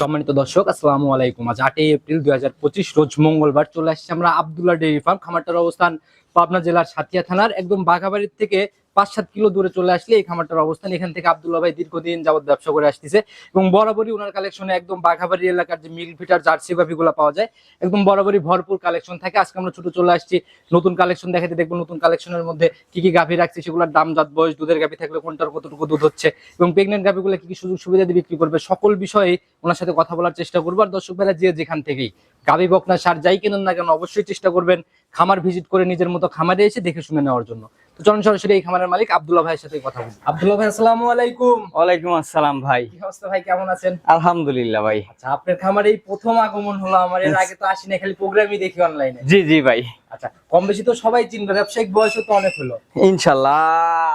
সম্মানিত দর্শক, আসসালামু আলাইকুম। আজ আটই এপ্রিল দুই হাজার পঁচিশ, রোজ মঙ্গলবার চলে আসছি আমরা আবদুল্লাহ ডেইরি ফার্ম। খামারটার অবস্থান পাবনা জেলার সাতিয়া থানার, একদম বাঘাবাড়ির থেকে পাঁচ সাত কিলো দূরে চলে আসলে এই খামারটার অবস্থান। এখান থেকে আবদুল্লাহ ভাই দীর্ঘদিন যাবত ব্যবসা করে আসতেছে এবং বরাবরই ওনার কালেকশনে একদম বাঘাবাড়ি এলাকার যে মিল ফিটার জার্সি কপিগুলো পাওয়া যায়, একদম বরাবরই ভরপুর কালেকশন থাকে। আজকে আমরা ছোট চলে আসছি, নতুন কালেকশন দেখাতে দেখব নতুন কালেকশনের মধ্যে কি কি গাভী রাখছি, সেগুলোর দাম, জাত, বয়স, দুধের গাভী থাকলে কোনটার কতটুকু দুধ হচ্ছে এবং প্রেগনেন্ট গাভীগুলো কি কি সুযোগ সুবিধা দিয়ে বিক্রি করবে, সকল বিষয়ে ওনার সাথে কথা বলার চেষ্টা করব। আর দর্শক ভাইরা যে যেখান থেকেই গাভী বকনা সার যাই কিনুন না কেন অবশ্যই চেষ্টা করবেন খামার ভিজিট করে নিজের মতো খামারে এসে দেখে শুনে নেওয়ার জন্য। তো চলুন সরাসরি এই খামারের মালিক আব্দুল্লাহ ভাইয়ের সাথে কথা বলি। আব্দুল্লাহ ভাই আসসালামু আলাইকুম। ওয়ালাইকুম আসসালাম ভাই। কি অবস্থা ভাই কেমন আছেন? আলহামদুলিল্লাহ ভাই। আচ্ছা আপনার খামারে এই প্রথম আগমন হলো আমার এর আগে তো আসি না খালি প্রোগ্রামই দেখি অনলাইনে জি জি ভাই। আচ্ছা কম বেশি তো সবাই চিনবে ব্যবসায়িক বয়সও তো অনেক হলো। ইনশাল্লাহ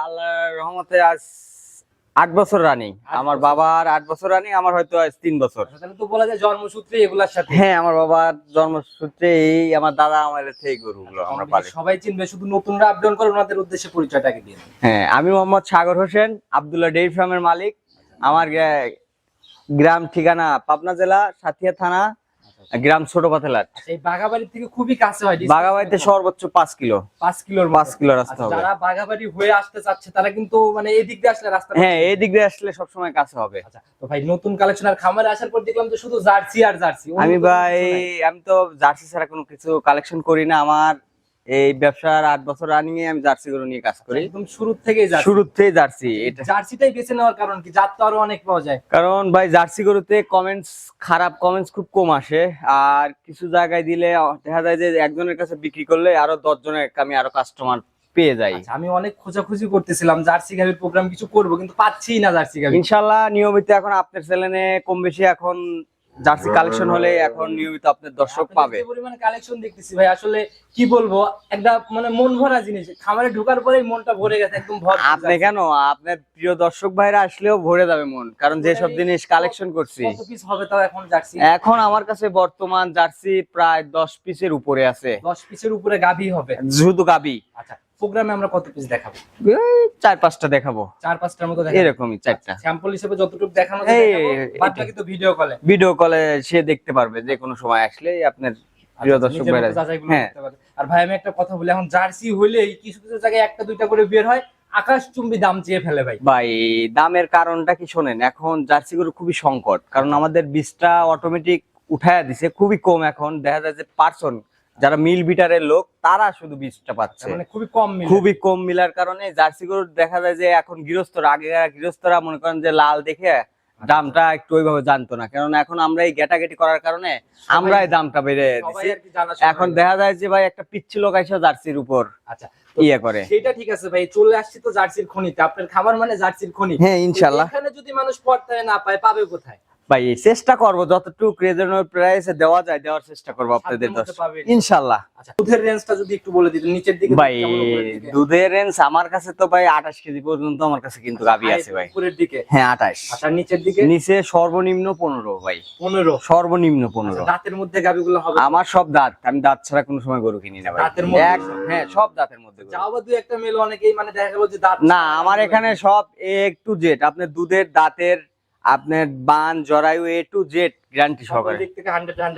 আল্লাহর রহমতে আজ আট বছর রানিং আমার বাবার আট বছর রানিং আমার হয়তো আজ তিন বছর। তাহলে তো বলা যায় জন্মসূত্রে এগুলার সাথে। হ্যাঁ আমার বাবার জন্মসূত্রে এই আমার দাদা আমার থেকে গরুগুলো আমরা পালি। সবাই চিনবে শুধু নতুনরা আপডাউন করে ওনাদের উদ্দেশ্যে পরিচয়টাকে দিয়ে। হ্যাঁ আমি মোহাম্মদ সাগর হোসেন আবদুল্লাহ ডেইরি ফার্মের মালিক। আমার গ্রাম ঠিকানা পাবনা জেলা সাথিয়া থানা গ্রাম ছোট আচ্ছা, এই বাগাবাড়ি থেকে খুবই কাছে হয় বাগাবাড়িতে সর্বোচ্চ পাঁচ কিলো। পাঁচ কিলোর পাঁচ কিলো রাস্তা আচ্ছা, হবে। যারা বাগাবাড়ি হয়ে আসতে চাচ্ছে তারা কিন্তু মানে এদিক দিয়ে আসলে রাস্তা হ্যাঁ এই দিক দিয়ে আসলে সব সময় কাছে হবে। আচ্ছা তো ভাই নতুন কালেকশন আর খামারে আসার পর দেখলাম তো শুধু জার্সি আর জার্সি। আমি ভাই আমি তো জার্সি ছাড়া কোনো কিছু কালেকশন করি না। আমার এই ব্যবসার আট বছর রানিং এ আমি জার্সি গরু নিয়ে কাজ করি। একদম শুরু থেকেই জার্সি। শুরুর থেকে জার্সি এটা। জার্সিটাই বেছে নেওয়ার কারণ কি? জাত তো আরও অনেক পাওয়া যায়। কারণ ভাই জার্সি গরুতে কমেন্টস খারাপ কমেন্টস খুব কম আসে। আর কিছু জায়গায় দিলে দেখা যায় যে একজনের কাছে বিক্রি করলে আরও দশ জনের আমি আরও কাস্টমার পেয়ে যাই। আচ্ছা, আমি অনেক খোঁজাখুঁজি করতেছিলাম জার্সি গাভির প্রোগ্রাম কিছু করব কিন্তু পাচ্ছি না জার্সি গাভি ইনশাল্লাহ নিয়মিত এখন আপনার চ্যানেলে কম বেশি এখন জার্সি কালেকশন হলে এখন নিয়মিত আপনার দর্শক পাবে। যে পরিমাণে কালেকশন দেখতেছি ভাই আসলে কি বলব একটা মানে মন ভরা জিনিস। খামারে ঢোকার পরেই মনটা ভরে গেছে একদম ভর আপনি কেন? আপনার প্রিয় দর্শক ভাইরা আসলেও ভরে যাবে মন কারণ যেসব জিনিস কালেকশন করছি। কত পিস হবে তাও এখন জার্সি? এখন আমার কাছে বর্তমান জার্সি প্রায় দশ পিসের উপরে আছে। দশ পিসের উপরে গাভি হবে। শুধু গাবি আচ্ছা। প্রোগ্রামে আমরা কত পিস দেখাবো? চার পাঁচটা দেখাবো। চার পাঁচটার মতো এরকমই চারটা। স্যাম্পল হিসেবে যতটুকু দেখানো বাকি তো ভিডিও কলে ভিডিও কলে সে দেখতে পারবে যে কোনো সময় আসলে আপনার প্রিয় দর্শক ভাইরা হ্যাঁ। আর ভাই আমি একটা কথা বলি এখন জার্সি হলেই কিছু কিছু জায়গায় একটা দুইটা করে বের হয় আকাশ চুম্বি দাম চেয়ে ফেলে ভাই। ভাই দামের কারণটা কি শোনেন? এখন জার্সি গরু খুবই সংকট কারণ আমাদের বীজটা অটোমেটিক উঠায়া দিছে খুবই কম এখন দেখা যায় যে পার্সন যারা মিল বিটারের লোক তারা শুধু বীজটা পাচ্ছে। মানে খুবই কম খুবই কম মিলার কারণে জার্সি গরু দেখা যায় যে এখন গৃহস্থরা আগে গৃহস্থরা মনে করেন যে লাল দেখে দামটা একটু ওইভাবে জানতো না। কারণ এখন আমরা এই গেটাগেটি করার কারণে আমরা এই দামটা বেড়ে দিছি। এখন দেখা যায় যে ভাই একটা পিচ্ছি লোক এসে জার্সির উপর আচ্ছা ইয়ে করে। সেটা ঠিক আছে ভাই চলে আসছি তো জার্সির খনিতে। আপনার খাবার মানে জার্সির খনি। হ্যাঁ ইনশাল্লাহ। এখানে যদি মানুষ পড়তায় না পায় পাবে কোথায়? ভাই চেষ্টা করব যতটুকু রিজনেবল প্রাইসে দেওয়া যায় দেওয়ার চেষ্টা করব আপনাদের পাবে। আচ্ছা দুধের রেঞ্জটা যদি একটু বলে দিতেন নিচের দিকে ভাই? দুধের রেঞ্জ আমার কাছে তো ভাই আঠাশ কেজি পর্যন্ত আমার কাছে কিন্তু গাভি আছে ভাই। উপরের দিকে? হ্যাঁ আঠাশ। আচ্ছা নিচের দিকে? নিচে সর্বনিম্ন পনেরো ভাই। পনেরো। সর্বনিম্ন পনেরো। দাঁতের মধ্যে গাবিগুলো হবে আমার সব দাঁত আমি দাঁত ছাড়া কোনো সময় গরু কিনি না ভাই। দাঁতের মধ্যে? এক- হ্যাঁ সব দাঁতের মধ্যে গরু। যাও দুই একটা মেল অনেকেই মানে দেখা গেল যে দাঁত না আমার এখানে সব এ টু জেড আপনার দুধের দাঁতের আপনার বান জরায়ু এ টু জেড গ্যারান্টি সহকারে।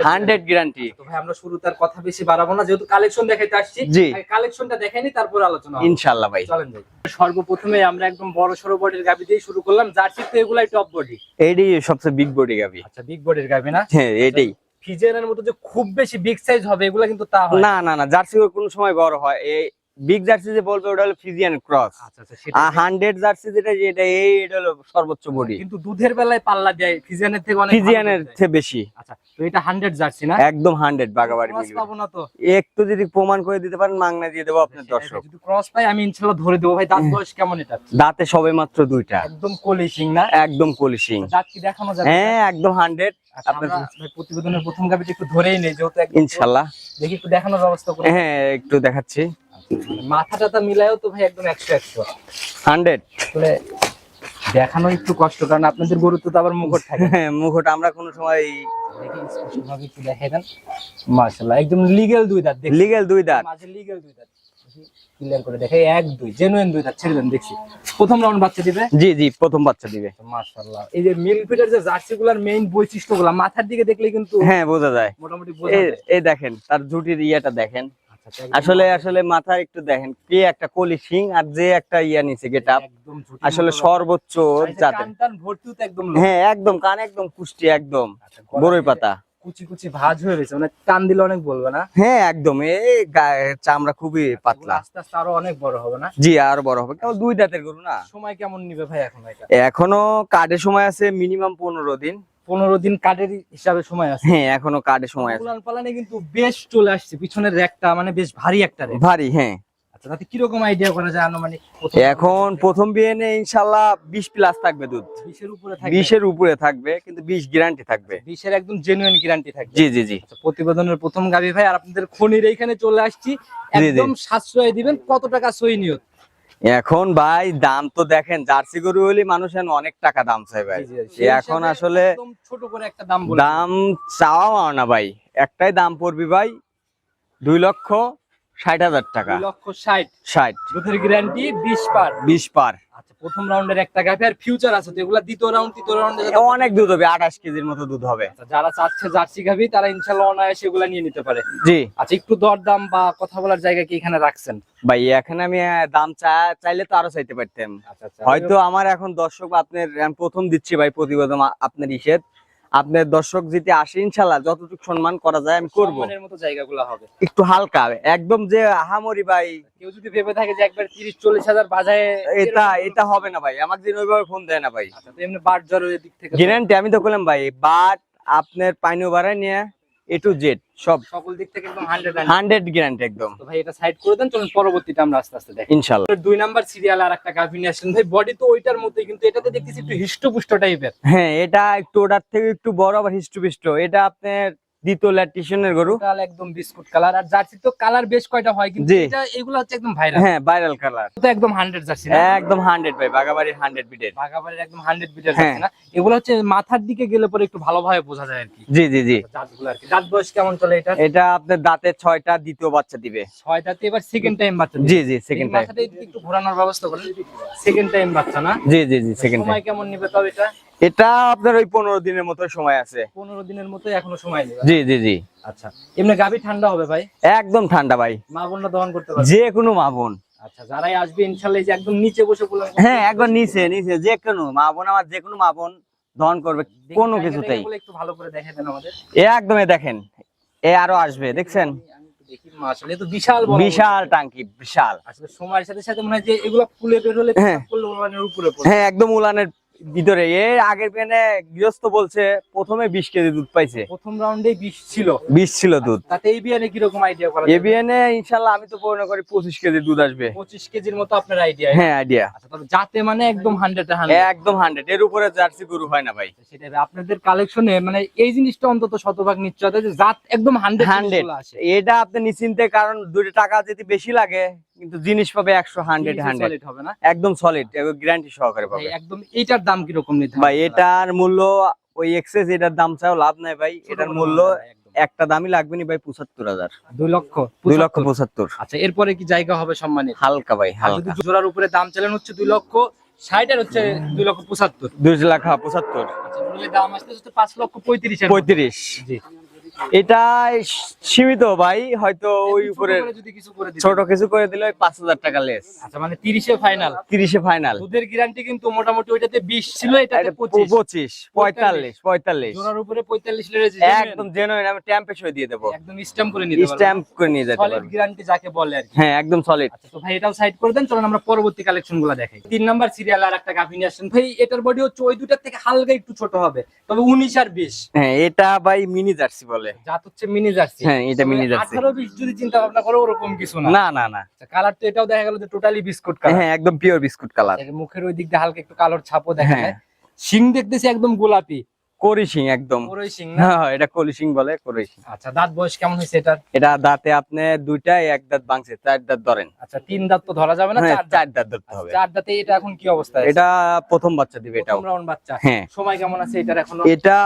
হান্ড্রেড গ্যারান্টি তো ভাই আমরা শুরু তার কথা বেশি বাড়াবো না যেহেতু কালেকশন দেখাইতে আসছি। জি। কালেকশনটা দেখাইনি তারপর আলোচনা। ইনশাল্লাহ ভাই। চলেন যাই সর্বপ্রথমে আমরা একদম বড় সড়ো বডির গাবি দিয়ে শুরু করলাম। জার্সি তো এগুলাই টপ বডি এইটাই সবচেয়ে বিগ বডি গাভি। আচ্ছা বিগ বডির গাবি না? হ্যাঁ এটাই। ফিজেনের মতো যে খুব বেশি বিগ সাইজ হবে এগুলো কিন্তু তা হয়। না না না জার্সি কোনো সময় বড় হয় এই বিগ জার্সি যে বলবে ওটা হলো ফিজিয়ান ক্রস আচ্ছা আচ্ছা আর হান্ড্রেড জার্সি যেটা যেটা এই এটা হলো সর্বোচ্চ বডি। কিন্তু দুধের বেলায় পাল্লা দেয় ফিজিয়ানের থেকে অনেক ফিজিয়ানের। চেয়ে বেশি। আচ্ছা তো এটা হান্ড্রেড জার্সি না? একদম হান্ড্রেড বাগাবাড়ি পাবো না তো? একটু যদি প্রমাণ করে দিতে পারেন মাংনা দিয়ে দেবো আপনার দর্শক। যদি ক্রস পাই আমি ইনশাআল্লাহ ধরে দেবো। ভাই দাঁত বয়স কেমন এটা? দাঁতে সবে মাত্র দুইটা। একদম কলিশিং না? একদম কলিশিং। দাঁত কি দেখানো যাবে? হ্যাঁ একদম হান্ড্রেড আচ্ছা, আপনার প্রতিবেদনের প্রথম গাবিটা একটু ধরেই নেই যেহেতু ইনশাল্লাহ। দেখি একটু দেখানোর ব্যবস্থা করে হ্যাঁ একটু দেখাচ্ছি। মাথা টাথা মিলায়ও তো ভাই একদম একশো একশো। হান্ড্রেড। আসলে দেখানো একটু কষ্ট কারণ আপনাদের গরু তো আবার মুখট থাকে। হ্যাঁ মুখট আমরা কোনো সময় দেখি স্পষ্টভাবে একটু দেখাই দেন। মাশাআল্লাহ একদম লিগ্যাল দুই দাঁত দেখি লিগেল দুই দাঁত। মাঝে লিগ্যাল দুই দাঁত। ক্লিয়ার করে দেখে এক দুই জেনুইন দুই তার ছেড়ে দেন দেখছি। প্রথম রাউন্ড বাচ্চা দিবে? জি জি প্রথম বাচ্চা দিবে। মাশাআল্লাহ এই যে মিল ফিটার যে জার্সি গুলার মেইন বৈশিষ্ট্যগুলো মাথার দিকে দেখলে কিন্তু হ্যাঁ বোঝা যায়। মোটামুটি বোঝা এই যায়। এই দেখেন তার জুটির ইয়েটা দেখেন। আসলে আসলে মাথা একটু দেখেন কে একটা কলি সিং আর যে একটা ইয়া নিচে গেট আসলে সর্বোচ্চ হ্যাঁ একদম কান একদম কুষ্টি একদম। আচ্ছা, বড়ই পাতা। কুচি কুচি ভাঁজ হয়ে রয়েছে মানে টান দিলে অনেক বলবে না? হ্যাঁ একদম এই গায়ে চামড়া খুবই পাতলা। আস্তে আস্তে আরও অনেক বড় হবে না? জি আর বড় হবে। কেবল দুই দাঁতের গরু না? সময় কেমন নিবে ভাই এখন এখনও কার্ডের সময় আছে মিনিমাম পনেরো দিন। পনেরো দিন কার্ডের হিসাবে সময় আছে। হ্যাঁ এখনও কার্ডের সময় আছে। উলান পালানে কিন্তু বেশ চলে আসছে। পিছনের র্যাকটা মানে বেশ ভারী একটা র্যাক ভারী হ্যাঁ। আচ্ছা তাতে কীরকম আইডিয়া করা যায় আনুমানিক? এখন প্রথম বিয়েনে ইনশাল্লাহ বিশ প্লাস থাকবে দুধ। উপরে থাকে বিশের উপরে থাকবে কিন্তু বিশ গ্যারান্টি থাকবে। বিশের একদম জেনুইন গ্যারান্টি থাকবে। জি জি জি। আচ্ছা, প্রতিবেদনের প্রথম গাবি ভাই আর আপনাদের খনির এইখানে চলে আসছি। একদম সাশ্রয় দিবেন। কত টাকা সই নিয়ত? এখন ভাই দাম তো দেখেন জার্সি গরু হলে মানুষের অনেক টাকা দাম চাই ভাই। এখন আসলে ছোট করে একটা দাম দাম চাওয়া না ভাই। একটাই দাম পড়বি ভাই দুই লক্ষ ষাট হাজার টাকা। লক্ষ ষাট। ষাট। দুধের গ্যারান্টি বিশ পার। বিশ পার। আচ্ছা প্রথম রাউন্ডের একটা গাভি আর ফিউচার আছে তো এগুলা দ্বিতীয় রাউন্ড তৃতীয় রাউন্ডে অনেক দুধ হবে আঠাশ কেজির মতো দুধ হবে। যারা চাচ্ছে জার্সি গাভি তারা ইনশাল্লাহ অনায়াসে এগুলা নিয়ে নিতে পারে। জি। আচ্ছা একটু দরদাম বা কথা বলার জায়গা কি এখানে রাখছেন? ভাই এখানে আমি দাম চা চাইলে তো আরও চাইতে পারতাম। আচ্ছা আচ্ছা। হয়তো আমার এখন দর্শক আপনার প্রথম দিচ্ছি ভাই প্রতিবেদন আপনার ইসের। আপনার দর্শক যদি আসে ইনশাল্লাহ যতটুকু সম্মান করা যায় আমি করব। মতো জায়গাগুলো হবে। একটু হালকা একদম যে আহামরি ভাই। কেউ যদি ভেবে থাকে যে একবার তিরিশ চল্লিশ হাজার বাজায় এটা এটা হবে না ভাই আমার দিন ওইভাবে ফোন দেয় না ভাই। আচ্ছা এমনি বাট জ্বরের দিক থেকে গ্যারান্টি আমি তো বললাম ভাই বাট আপনার পাইনো বাড়ায় নিয়ে এ টু জেড সব। সকল দিক থেকে একদম হান্ড্রেড হান্ড্রেড গ্যারান্টি একদম। তো ভাই এটা সাইড করে দেন চলুন পরবর্তীতে আমরা আস্তে আস্তে দেখি। ইনশাআল্লাহ দুই নাম্বার সিরিয়াল আর একটা গাভি নিয়ে আসলেন। ভাই বডি তো ওইটার মধ্যে কিন্তু এটাতে দেখতেছি একটু হিষ্টপুষ্ট টাইপের হ্যাঁ এটা একটু ওটার থেকে একটু বড় আবার হিষ্টপুষ্ট। এটা আপনার দ্বিতীয় ল্যাটিশনের গরু। টোটাল একদম বিস্কুট কালার। আর জার্সি তো কালার বেশ কয়টা হয় কিন্তু। এটা এগুলো হচ্ছে একদম ভাইরাল হ্যাঁ ভাইরাল কালার। তো একদম হান্ড্রেড জার্সি না? একদম হান্ড্রেড ভাই বাগাবাড়ির হান্ড্রেড বিটের ভাগাবাড়ির একদম হান্ড্রেড বিটার হ্যাঁ। জার্সি না? এগুলো হচ্ছে মাথার দিকে গেলে পরে একটু ভালোভাবে বোঝা যায় আর কি। জি জি জি। জাতগুলো আর কি। জাত বয়স কেমন চলে এটা? এটা আপনার দাঁতের ছয়টা দ্বিতীয় বাচ্চা দিবে। ছয়টাতে এবার সেকেন্ড টাইম বাচ্চা জি জি সেকেন্ড টাইম মাথাটা একটু ঘোরানোর ব্যবস্থা করেন। সেকেন্ড টাইম বাচ্চা না? জি জি জি সেকেন্ড টাইম সময় কেমন নিবে তবে এটা? এটা আপনার ওই পনেরো দিনের মতো সময় আছে। পনেরো দিনের মতো এখনও সময় জি জি জি। আচ্ছা। এমনি গাভি ঠান্ডা হবে ভাই? একদম ঠান্ডা ভাই। মা বোনরা দহন করতে পারবে? যে কোনো মা বোন। আচ্ছা যারাই আসবে ইনশাল্লাহ যে একদম নিচে বসে বললাম। হ্যাঁ একবার নিচে নিচে যে কোনো মা বোন আমার যে কোনো মা বোন দহন করবে কোনো কিছুতেই। একটু ভালো করে দেখে দেন আমাদের। এ একদমই দেখেন এ আরও আসবে দেখছেন? বিশাল বিশাল টাঙ্কি বিশাল। আসলে সময়ের সাথে সাথে মনে হয় যে এগুলো ফুলে বের হলে হ্যাঁ। উপরে হ্যাঁ একদম উলানের ভিতরে এর আগের পেনে গৃহস্থ বলছে প্রথমে বিশ কেজি দুধ পাইছে। প্রথম রাউন্ডে বিশ ছিল। বিশ ছিল দুধ। তাতে এই বিয়ানে কীরকম আইডিয়া করা যাবে? এবিএনে ইনশাল্লাহ আমি তো মনে করি পঁচিশ কেজি দুধ আসবে। পঁচিশ কেজির মতো আপনার আইডিয়া হ্যাঁ আইডিয়া আচ্ছা যাতে মানে একদম হান্ড্রেড হান্ড্রেড একদম হান্ড্রেড এর উপরে জার্সি গরু হয় না ভাই। সেটাই আপনাদের কালেকশনে মানে এই জিনিসটা অন্তত শতভাগ নিশ্চয়তা যে জাত একদম হান্ড্রেড হান্ড্রেড এটা আপনি নিশ্চিন্তে কারণ দুটো টাকা যদি বেশি লাগে কিন্তু জিনিস পাবে একশো হান্ড্রেড হান্ড্রেড। হবে না? একদম সলিড গ্যারান্টি সহকারে পাবে। একদম এইটার দাম কীরকম নিতে ভাই এটার মূল্য ওই এক্সেস এটার দাম চাও লাভ নাই ভাই। এটার মূল্য একটা দামই লাগবে না ভাই পঁচাত্তর হাজার। দুই লক্ষ? দুই লক্ষ 75 পঁচাত্তর। আচ্ছা এরপরে কি জায়গা হবে সম্মানিত হালকা ভাই হালকা। জোড়ার উপরে দাম চালান হচ্ছে দুই লক্ষ ষাট আর হচ্ছে দুই লক্ষ পঁচাত্তর। দুই লাখ পঁচাত্তর। আচ্ছা দাম আসতে পাঁচ লক্ষ পঁয়ত্রিশ পঁয়ত্রিশ। জি। এটা সীমিত ভাই হয়তো ওই উপরে ছোট কিছু করে দিলে পাঁচ হাজার টাকা লেস আচ্ছা মানে তিরিশে ফাইনাল তিরিশে ফাইনাল দুধের গ্যারান্টি কিন্তু মোটামুটি ওইটাতে বিশ ছিল এটাতে পঁচিশ। পঁয়তাল্লিশ পঁয়তাল্লিশ। জোড়ার উপরে পঁয়তাল্লিশ একদম জেনুইন আমি ট্যাম্পে সই দিয়ে দেবো। একদম স্ট্যাম্প করে পারবেন স্ট্যাম্প করে নিয়ে যেতে সলিড গ্যারান্টি যাকে বলে আর হ্যাঁ একদম সলিড আচ্ছা তো ভাই এটাও সাইড করে দেন চলুন আমরা পরবর্তী কালেকশনগুলো দেখাই। তিন নাম্বার সিরিয়াল আর একটা গাভি আসছেন ভাই এটার বডি হচ্ছে ওই দুটার থেকে হালকা একটু ছোট হবে তবে উনিশ আর বিশ। হ্যাঁ এটা ভাই মিনি জার্সি বলে। জাত হচ্ছে মিনি জার্সি হ্যাঁ, এটা mini jersey। আঠারো বিশ যদি চিন্তা ভাবনা করো ওরকম কিছু না। না না না। কালার তো এটাও দেখা গেল যে টোটালি বিস্কুট কালার হ্যাঁ একদম পিওর বিস্কুট কালার মুখের ওই দিক দিয়ে হালকা একটু কালোর ছাপও দেখা হ্যাঁ। যায়। শিং দেখতেছি একদম গোলাপি। করিসিং একদম। না? হ্যাঁ এটা বলে আচ্ছা দাঁত বয়স কেমন হয়েছে এটা দাঁতে আপনি দুইটাই এক দাঁত ভাঙছে চার দাঁত ধরেন। আচ্ছা তিন দাঁত তো ধরা যাবে না হ্যাঁ, চার চার দাঁত ধরতে আচ্ছা, হবে চার দাঁতে এটা এখন কি অবস্থা এটা প্রথম বাচ্চা দিবে এটাও। রাউন্ড বাচ্চা। হ্যাঁ। সময় কেমন আছে এটার এখনও? এটা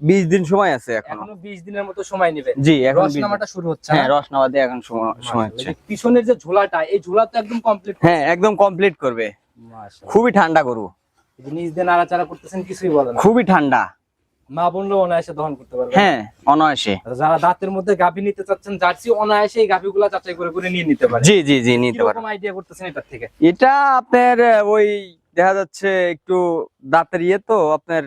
বিশ দিন সময় আছে এখন। এখনও বিশ দিনের মতো সময় নেবে। জি এখন 20 রসনামাটা শুরু হচ্ছে হ্যাঁ না? রস নামাতে এখন সময় সময় হচ্ছে। পিছনের যে ঝোলাটা এই ঝোলা তো একদম কমপ্লিট হ্যাঁ একদম কমপ্লিট করবে। খুবই ঠান্ডা গরু। নিজ দিয়ে নাড়াচাড়া করতেছেন কিছুই বলেন না। খুবই ঠান্ডা। মা বোনরাও অনায়াসে দহন করতে পারবে। হ্যাঁ অনায়াসে। যারা দাঁতের মধ্যে গাভী নিতে চাচ্ছেন জার্সি অনায়াসে এই গাভীগুলা যাচাই করে করে নিয়ে নিতে পারে। জি জি জি নিতে পারেন কীরকম আইডিয়া করতেছেন এটার থেকে? এটা আপনার ওই দেখা যাচ্ছে একটু দাঁতের ইয়ে তো আপনার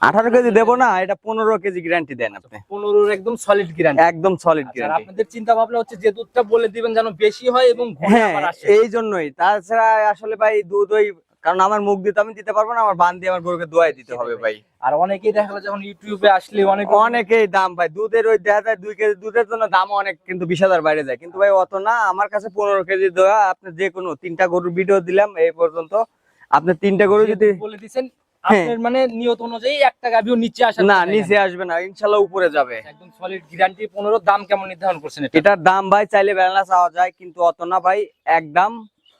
আঠারো কেজি দেবো না এটা পনেরো কেজি গ্যারান্টি দেন আপনি। পনেরোর একদম সলিড গ্যারান্টি একদম সলিড গ্যারান্টি আপনাদের চিন্তা ভাবনা হচ্ছে যে দুধটা বলে দিবেন যেন বেশি হয় এবং হ্যাঁ এই জন্যই। তাছাড়া আসলে ভাই দুধ ওই কারণ আমার মুখ দিয়ে তো আমি দিতে পারব না আমার বান দিয়ে আমার গরুকে দোয়াই দিতে হবে ভাই। আর অনেকেই দেখা গেলো যখন ইউটিউবে আসলে অনেক অনেকেই দাম ভাই দুধের ওই দেখা যায় দুই কেজি দুধের জন্য দাম অনেক কিন্তু বিশ হাজার বাইরে যায়। কিন্তু ভাই অত না আমার কাছে পনেরো কেজি দেওয়া আপনি যে কোনো তিনটা গরুর ভিডিও দিলাম এই পর্যন্ত। আপনি তিনটা গরু যদি বলে দিচ্ছেন হ্যাঁ। আপনার মানে নিয়ত অনুযায়ী একটা গাভীও নিচে আসে না নিচে আসবে না উপরে যাবে। একদম সলিড গ্যারান্টি পনেরো দাম কেমন নির্ধারণ করছেন এটা? এটার দাম ভাই চাইলে ব্যালেন্স চাওয়া যায় কিন্তু অত না ভাই একদম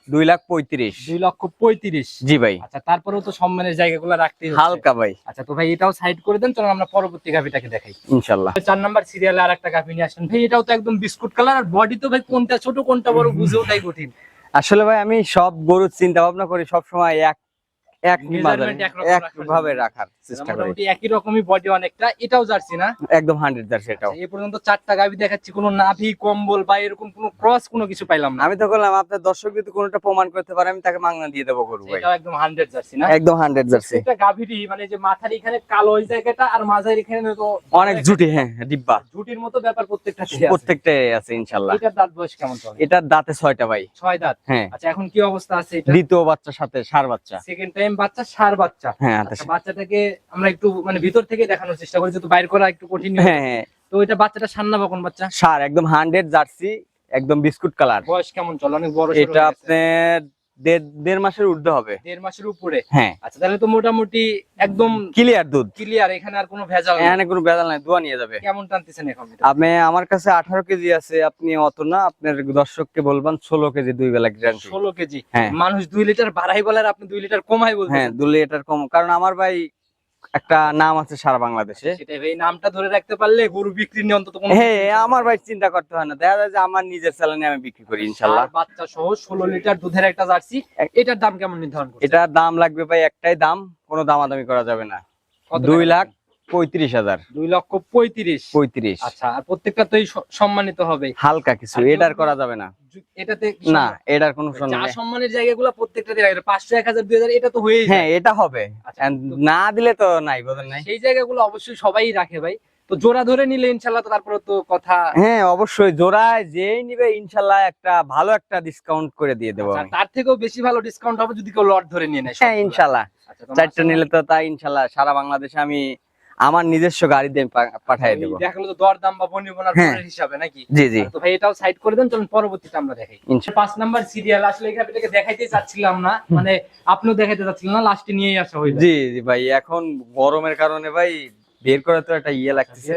দুই লাখ পঁয়ত্রিশ। দুই লক্ষ পঁয়ত্রিশ। জি ভাই। আচ্ছা তারপরেও তো সম্মানের জায়গাগুলো রাখতে হালকা ভাই। আচ্ছা তো ভাই এটাও সাইড করে দেন চলুন আমরা পরবর্তী গাভিটাকে দেখাই। ইনশাল্লাহ চার নাম্বার সিরিয়ালে আর একটা গাভি নিয়ে আসেন। ভাই এটাও তো একদম বিস্কুট কালার আর বডি তো ভাই কোনটা ছোট কোনটা বড় বুঝে ওটাই কঠিন। আসলে ভাই আমি সব গরুর চিন্তা ভাবনা করি সবসময় এক এক Measurement মাদারে- একরকম এক ভাবে রাখার চেষ্টা করি মোটামুটি একই রকমই বডি অনেকটা এটাও জার্সি না? একদম হান্ড্রেড জার্সি এটাও। আচ্ছা, এই পর্যন্ত চারটা গাভি দেখাচ্ছি কোনো নাভি কম্বল বা এরকম কোনো ক্রস কোনো কিছু পাইলাম না। আমি তো বললাম আপনার দর্শক যদি কোনোটা প্রমাণ করতে পারে আমি তাকে মাংনা দিয়ে দেবো গরু ভাই। একদম হান্ড্রেড জার্সি না? একদম হান্ড্রেড জার্সি। এটা গাভীরই মানে যে মাথার এখানে কালো ওই জায়গাটা আর মাঝের এখানে তো অনেক জুটি হ্যাঁ ডিব্বা। জুটির মতো ব্যাপার প্রত্যেকটা প্রত্যেকটাই আছে ইনশাল্লাহ। এটার দাঁত বয়স কেমন চলে এটার দাঁতে ছয়টা ভাই। ছয় দাঁত? হ্যাঁ। আচ্ছা এখন কি অবস্থা আছে এটা? দ্বিতীয় বাচ্চার সাথে সার বাচ্চা। সেকেন্ড টাইম বাচ্চা সার বাচ্চা। হ্যাঁ আচ্ছা, বাচ্চাটাকে আমরা একটু মানে ভিতর থেকে দেখানোর চেষ্টা করি যেহেতু বাইর করা একটু কঠিন হ্যাঁ হ্যাঁ। তো এটা বাচ্চাটা সার না কখন বাচ্চা? সার একদম হান্ড্রেড জার্সি একদম বিস্কুট কালার। বয়স কেমন চল? অনেক বড় এটা আপনার দেড় মাসের ঊর্ধ্বে হবে। দেড় মাসের উপরে? হ্যাঁ। আচ্ছা তাহলে তো মোটামুটি একদম ক্লিয়ার দুধ। ক্লিয়ার এখানে আর কোনো ভেজাল এখানে কোনো ভেজাল নাই দোয়া নিয়ে যাবে। কেমন টানতেছেন এখন আমি আমার কাছে আঠারো কেজি আছে আপনি অত না আপনার দর্শককে বলবেন ষোলো কেজি দুই বেলা গ্যারান্টি ষোলো কেজি? হ্যাঁ। মানুষ দুই লিটার বাড়াই বলার আপনি দুই লিটার কমাই বলছেন হ্যাঁ দুই লিটার কম। কারণ আমার ভাই একটা নাম আছে সারা বাংলাদেশে। সেটাই নামটা ধরে রাখতে পারলে গরু বিক্রি নিয়ে অন্তত হ্যাঁ আমার ভাই চিন্তা করতে হয় না। দেখা যায় যে আমার নিজের স্যালানি আমি বিক্রি করি ইনশাল্লাহ। বাচ্চা সহ ষোলো লিটার দুধের একটা জার্সি এটার দাম কেমন নির্ধারণ এটার দাম লাগবে ভাই একটাই দাম কোনো দামাদামি করা যাবে না। দুই লাখ পঁয়ত্রিশ হাজার। দুই লক্ষ পঁয়ত্রিশ। পঁয়ত্রিশ। আচ্ছা আর প্রত্যেকটা তো সম্মানিত হবে। হালকা কিছু এটার করা যাবে না। এটাতে না? এটার কোনো যা সম্মান সম্মানের জায়গাগুলো প্রত্যেকটা দিয়ে রাখবে পাঁচশো এক হাজার দুই হাজার এটা তো হয়েই হ্যাঁ এটা হবে। আচ্ছা, না দিলে তো নাই বোধ নাই। সেই জায়গাগুলো অবশ্যই সবাই রাখে ভাই। তো জোড়া ধরে নিলে ইনশাল্লাহ তারপরে তো কথা হ্যাঁ অবশ্যই জোড়ায় যেই নিবে ইনশাল্লাহ একটা ভালো একটা ডিসকাউন্ট করে দিয়ে দেবো আচ্ছা, তার থেকেও বেশি ভালো ডিসকাউন্ট হবে যদি কেউ লট ধরে নিয়ে নেয় হ্যাঁ ইনশাল্লাহ আচ্ছা, চারটা নিলে তো তাই ইনশাল্লাহ সারা বাংলাদেশে আমি আমার নিজস্ব গাড়ি দিয়ে পাঠিয়ে দেবো। তো দরদাম বা বনিবনার হ্যাঁ। হিসাবে নাকি? জি জি। তো ভাই এটাও সাইড করে দেন চলুন পরবর্তীতে আমরা দেখাই। পাঁচ নাম্বার সিরিয়াল আসলে এই গাভিটাকে দেখাইতে চাচ্ছিলাম না মানে আপনিও দেখাইতে চাচ্ছিলেন না লাস্টে নিয়েই আসা হয়ে জি জি ভাই এখন গরমের কারণে ভাই বের করে তো একটা ইয়ে লাগতেছে।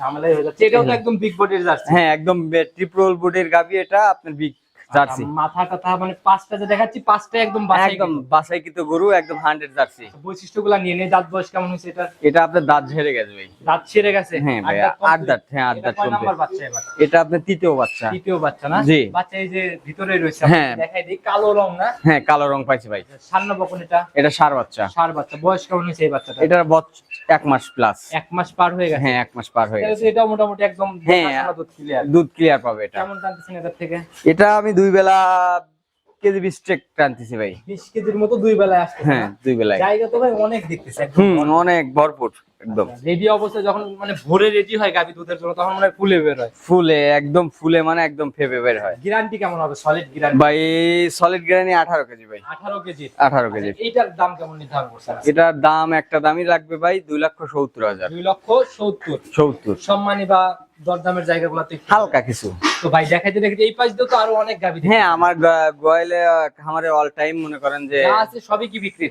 ঝামেলাই হয়ে যাচ্ছে। এটাও তো একদম বিগ বডির জার্সি হ্যাঁ একদম ট্রিপল বুটের গাবি এটা আপনার বিগ জার্সি। মাথা কথা মানে পাঁচটা যে দেখাচ্ছি পাঁচটা একদম একদম কিন্তু। বাসাই কিন্তু গরু একদম হান্ড্রেড জার্সি। বৈশিষ্ট্যগুলো নিয়ে দাঁত বয়স কেমন হয়েছে এটা এটা আপনার দাঁত ঝেড়ে গেছে ভাই। দাঁত ছেড়ে গেছে? হ্যাঁ ভাই আট দাঁত হ্যাঁ আট দাঁত বাচ্চা এবার? এটা আপনার তৃতীয় বাচ্চা। তৃতীয় বাচ্চা না? জি। বাচ্চা এই যে ভিতরে রয়েছে হ্যাঁ। দেখাই দিই কালো রং না? হ্যাঁ কালো রং পাইছে ভাই। সান্ন বকন এটা? এটা সার বাচ্চা। সার বাচ্চা। বয়স কেমন হয়েছে এই বাচ্চাটা এটার এক মাস প্লাস এক মাস পার হয়ে গেছে? হ্যাঁ এক মাস পার হয়ে গেছে। এটা মোটামুটি একদম হ্যাঁ। দুধ ক্লিয়ার দুধ ক্লিয়ার পাবে এটা। কেমন জানতেছেন এটা থেকে? এটা আমি দুই বেলা কেজি বিশ টেক টানতেছি ভাই। বিশ কেজির মতো দুই বেলায় আসছে হ্যাঁ দুই বেলায়। জায়গা তো ভাই অনেক দেখতেছে হুম অনেক ভরপুর একদম। রেডি অবস্থায় যখন মানে ভোরে রেডি হয় গাভী দুধের জন্য তখন মনে ফুলে বের হয়। ফুলে একদম ফুলে মানে একদম ফেপে বের হয়। গ্যারান্টি কেমন হবে? সলিড গ্যারান্টি ভাই সলিড গ্রানি আঠারো কেজি ভাই। আঠারো কেজি। আঠারো কেজি। এইটার দাম কেমন নির্ধারণ করছেন? এটার দাম একটা দামই লাগবে ভাই দুই লক্ষ সত্তর হাজার। দুই লক্ষ সত্তর। সত্তর। সম্মানী বা দরদামের জায়গাগুলোতে হালকা কিছু। তো ভাই দেখাইতে দেখাইতে এই পাশ দিয়েও তো আরও অনেক গাভী হ্যাঁ আমার গোয়ালে খামারে অল টাইম মনে করেন যে আছে সবই কি বিক্রি?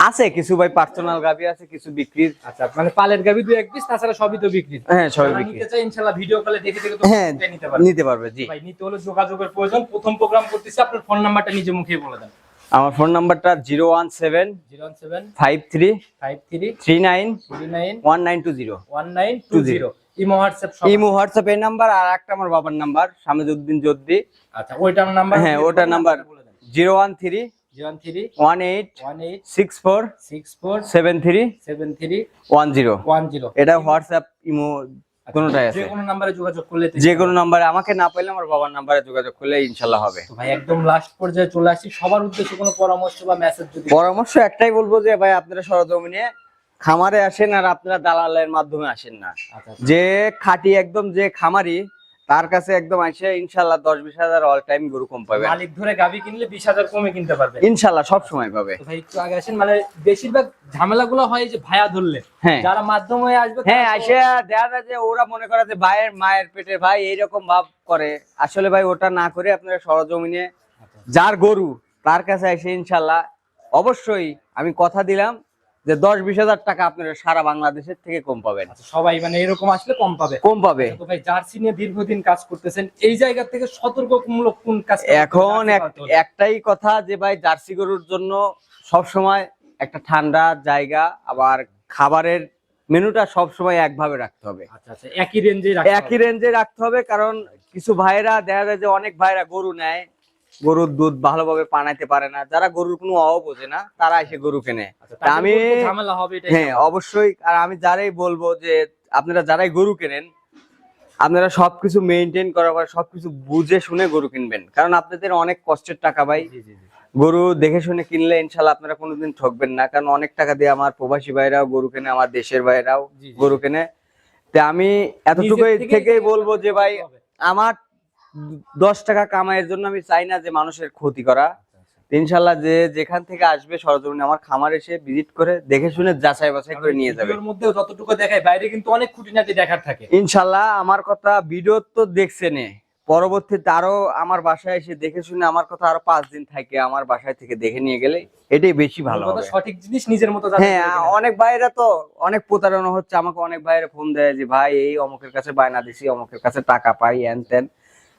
আছে কিছু ভাই পার্সোনাল গাভি আছে কিছু বিক্রির। আচ্ছা মানে পালের গাবি দুই এক পিস তাছাড়া সবই তো বিক্রি হ্যাঁ সবাই বিক্রি। নিতে চাই ইনশাআল্লাহ ভিডিও কলে দেখে দেখে তো হ্যাঁ নিতে পারবে। নিতে পারবে জি। ভাই নিতে হলে যোগাযোগের প্রয়োজন। প্রথম প্রোগ্রাম করতেছি আপনার ফোন নাম্বারটা নিজে মুখে বলে দেন। আমার ফোন নাম্বারটা zero one seven zero one seven five three five three three nine three nine one nine two zero one nine two zero imo WhatsApp imo WhatsApp এই নাম্বার আর একটা আমার বাবার নাম্বার সামেদউদ্দিন জদ্দি আচ্ছা ওইটার নাম্বার হ্যাঁ ওটার নাম্বার এটা হোয়াটসঅ্যাপ ইমো কোনোটাই যে আছে। কোনো নাম্বারে যোগাযোগ করলে তো- যে কোনো নাম্বারে আমাকে না পাইলে আমার বাবার নাম্বারে যোগাযোগ করলে ইনশাল্লাহ হবে। তো ভাই একদম লাস্ট পর্যায়ে চলে আসছি। সবার উদ্দেশ্যে কোনো পরামর্শ বা মেসেজ যদি পরামর্শ একটাই বলব যে ভাই আপনারা সরজমিনে খামারে আসেন আর আপনারা দালালের মাধ্যমে আসেন না। আচ্ছা যে খাটি একদম যে খামারি তার কাছে একদম আসে ইনশাল্লাহ দশ বিশ হাজার অল টাইম গরু কম পাবে। মালিক ধরে গাবি কিনলে বিশ হাজার কমে কিনতে পারবে। ইনশাল্লাহ সব সময় পাবে। ভাই একটু আগে আসেন মানে বেশিরভাগ ঝামেলাগুলো হয় যে ভায়া ধরলে। হ্যাঁ। যারা মাধ্যম হয়ে আসবে হ্যাঁ আসে দেখা যায় যে ওরা মনে করে যে ভাইয়ের মায়ের পেটে ভাই এইরকম ভাব করে। আসলে ভাই ওটা না করে আপনারা সরজমিনে আচ্ছা, যার গরু তার কাছে আসে ইনশাল্লাহ অবশ্যই আমি কথা দিলাম যে দশ বিশ হাজার টাকা আপনারা সারা বাংলাদেশের থেকে কম পাবেন। আচ্ছা, সবাই মানে এরকম আসলে কম পাবে। কম পাবে। তো ভাই জার্সি নিয়ে দীর্ঘদিন কাজ করতেছেন এই জায়গা থেকে সতর্কমূলক কোন কাজ এখন একটাই কথা যে ভাই জার্সি গরুর জন্য সব সময় একটা ঠান্ডা জায়গা আবার খাবারের মেনুটা সব সময় একভাবে রাখতে হবে। আচ্ছা আচ্ছা একই রেঞ্জে একই রেঞ্জে রাখতে হবে কারণ কিছু ভাইরা দেখা যায় যে অনেক ভাইরা গরু নেয় গরুর দুধ ভালোভাবে পানাইতে পারে না। যারা গরুর কোনো অভাব বোঝে না তারা এসে গরু কেনে। আমি হবে এটা হ্যাঁ অবশ্যই। আর আমি যারাই বলব যে আপনারা যারাই গরু কেনেন আপনারা সবকিছু মেনটেন করার পর সবকিছু বুঝে শুনে গরু কিনবেন। কারণ আপনাদের অনেক কষ্টের টাকা ভাই। গরু দেখে শুনে কিনলে ইনশাল্লাহ আপনারা কোনোদিন ঠকবেন না। কারণ অনেক টাকা দিয়ে আমার প্রবাসী ভাইরাও গরু কেনে আমার দেশের ভাইরাও। গরু কেনে। তে আমি এতটুকুই থেকেই থেকেই বলব যে ভাই আমার দশ টাকা কামাইয়ের জন্য আমি চাই না যে মানুষের ক্ষতি করা। ইনশাল্লাহ যে যেখান থেকে আসবে সরজমিনে আমার খামার এসে ভিজিট করে দেখে শুনে যাচাই বাছাই করে নিয়ে যাবে। ভিডিওর যতটুকু দেখায় বাইরে কিন্তু অনেক খুঁটিনাটি দেখার থাকে। ইনশাল্লাহ আমার কথা ভিডিও তো দেখছেনে পরবর্তীতে আরও আমার বাসায় এসে দেখে শুনে আমার কথা আরও পাঁচ দিন থাকে আমার বাসায় থেকে দেখে নিয়ে গেলে এটাই বেশি ভালো সঠিক জিনিস নিজের মতো হ্যাঁ অনেক ভাইরা তো অনেক প্রতারণা হচ্ছে আমাকে অনেক ভাইরা ফোন দেয় যে ভাই এই অমুকের কাছে বায়না দিছি অমুকের কাছে টাকা পাই এন তেন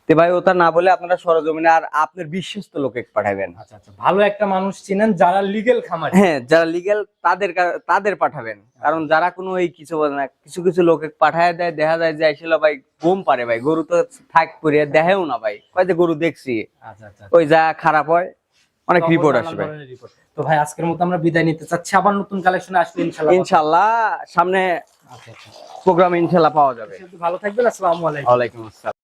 তে ভাই ওটা না বলে আপনারা সরজমিনে আর আপনার বিশ্বস্ত লোকে পাঠাবেন। আচ্ছা আচ্ছা। ভালো একটা মানুষ চিনেন যারা লিগেল খামার। হ্যাঁ যারা লিগেল তাদের তাদের পাঠাবেন। কারণ যারা কোনো এই কিছু বলে না কিছু কিছু লোকে পাঠায় দেয় দেখা যায় যে আসলে ভাই কম পারে ভাই গরু তো থাক করে দেহেও না ভাই। কয় যে গরু দেখছি আচ্ছা আচ্ছা ওই যা খারাপ হয় অনেক রিপোর্ট আসবে। তো ভাই আজকের মতো আমরা বিদায় নিতে চাচ্ছি। আবার নতুন কালেকশনে ইনশাআল্লাহ ইনশাল্লাহ। সামনে আচ্ছা আচ্ছা। প্রোগ্রাম ইনশাল্লাহ পাওয়া যাবে। ভালো থাকবেন আসসালামু আলাইকুম। ওয়ালাইকুম আসসালাম।